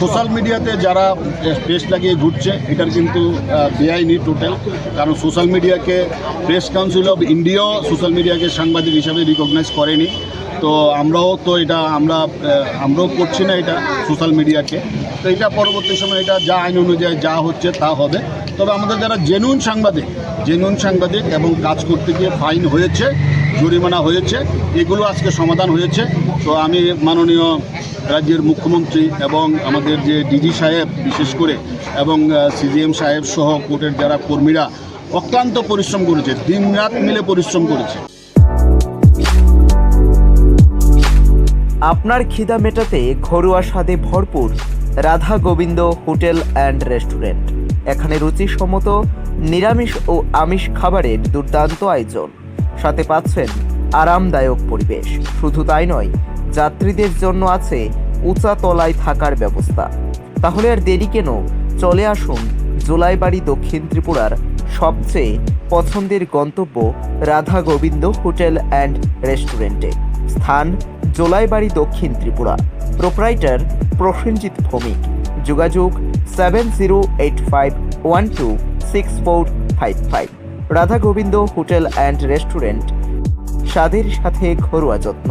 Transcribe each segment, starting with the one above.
Social মিডিয়াতে যারা press লাগিয়ে ঘুরছে, এটার কিন্তু বেআইনি টোটাল। কারণ সোশ্যাল মিডিয়াকে, প্রেস কাউন্সিল অফ ইন্ডিয়াও সোশ্যাল মিডিয়াকে সাংবাদিক হিসাবে রিকগনাইজ করেনি। তো আমরাও তো এটা, আমরা আমরাও করছি না এটা সোশ্যাল মিডিয়াকে। তো এটা পরবর্তী সময় এটা যা আইন অনুযায়ী যা হচ্ছে তা হবে। তবে আমাদের যারা জেনুইন সাংবাদিক জেনুইন সাংবাদিক এবং কাজ করতে গিয়ে ফাইন হয়েছে, জরিমানা হয়েছে, এগুলো আজকে সমাধান হয়েছে। তো আমি মাননীয় রাজ্যের মুখ্যমন্ত্রী এবং আমাদের যে ডিজি সাহেব, বিশেষ করে, এবং সিজিএম সাহেব সহ কোর্টের যারা কর্মীরা, অক্লান্ত পরিশ্রম করেছে দিনরাত মিলে পরিশ্রম করেছে। আপনার খিদা মেটাতে ঘরোয়া স্বাদে ভরপুর Radha Gobinda hotel and restaurant. এখানে রুচিসম্মত, নিরামিষ ও আমিষ খাবারের দুর্দান্ত আয়োজন। সাথে পাচ্ছেন আরামদায়ক পরিবেশ। শুধু তাই নয় যাত্রীদের জন্য আছে উঁচা তলায় থাকার ব্যবস্থা। তাহলে আর দেরি কেন? চলে আসুন জোলাইবাড়ি দক্ষিণ ত্রিপুরার সবচেয়ে পছন্দের গন্তব্য রাধা গোবিন্দ হোটেল অ্যান্ড রেস্টুরেন্টে। স্থান জোলাইবাড়ি দক্ষিণ ত্রিপুরা। প্রোপ্রাইটার প্রসেনজিৎ ভৌমিক। যোগাযোগ seven zero eight five one two six four five five. Radha Gobinda hotel and restaurant. স্বাদের সাথে ঘরোয়া যত্ন।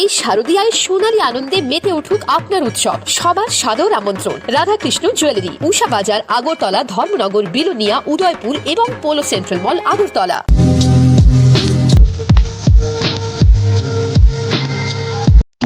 এই শারদীয়ায় সোনালী আনন্দে মেতে উঠুক আপনার উৎসব। সবার সাদর আমন্ত্রণ। রাধাকৃষ্ণ জুয়েলারি উষা বাজার আগরতলা ধর্মনগর বিলোনিয়া উদয়পুর এবং পোলো সেন্ট্রাল মল আগরতলা।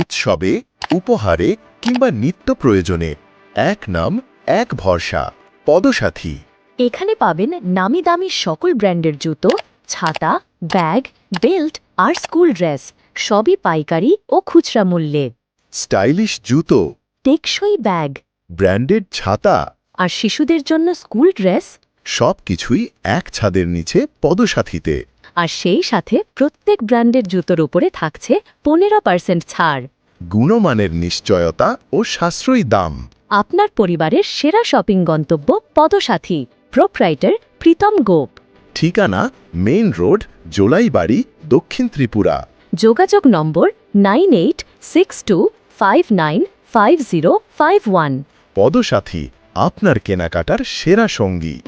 উৎসবে উপহারে কিংবা নিত্য প্রয়োজনে এক নাম এক ভরসা পদসাথী। এখানে পাবেন নামি দামি সকল ব্র্যান্ডের জুতো ছাতা ব্যাগ বেল্ট আর স্কুল ড্রেস। সবই পাইকারি ও খুচরা মূল্যে। স্টাইলিশ জুতো টেকসই ব্যাগ ব্র্যান্ডেড ছাতা আর শিশুদের জন্য স্কুল ড্রেস। সবকিছুই এক ছাদের নিচে পদসাথীতে। আর সেই সাথে প্রত্যেক ব্র্যান্ডের জুতোর উপরে থাকছে পনেরো পার্সেন্ট ছাড়। গুণমানের নিশ্চয়তা ও সাশ্রয়ী দাম। আপনার পরিবারের সেরা শপিং গন্তব্য পদসাথী প্রোপ্রাইটার প্রীতম গোপ। ঠিকানা মেইন রোড জোলাইবাড়ি দক্ষিণ ত্রিপুরা। যোগাযোগ number nine eight six two five nine five zero five one. Padasathi, আপনার কেনাকাটার সেরা সঙ্গী।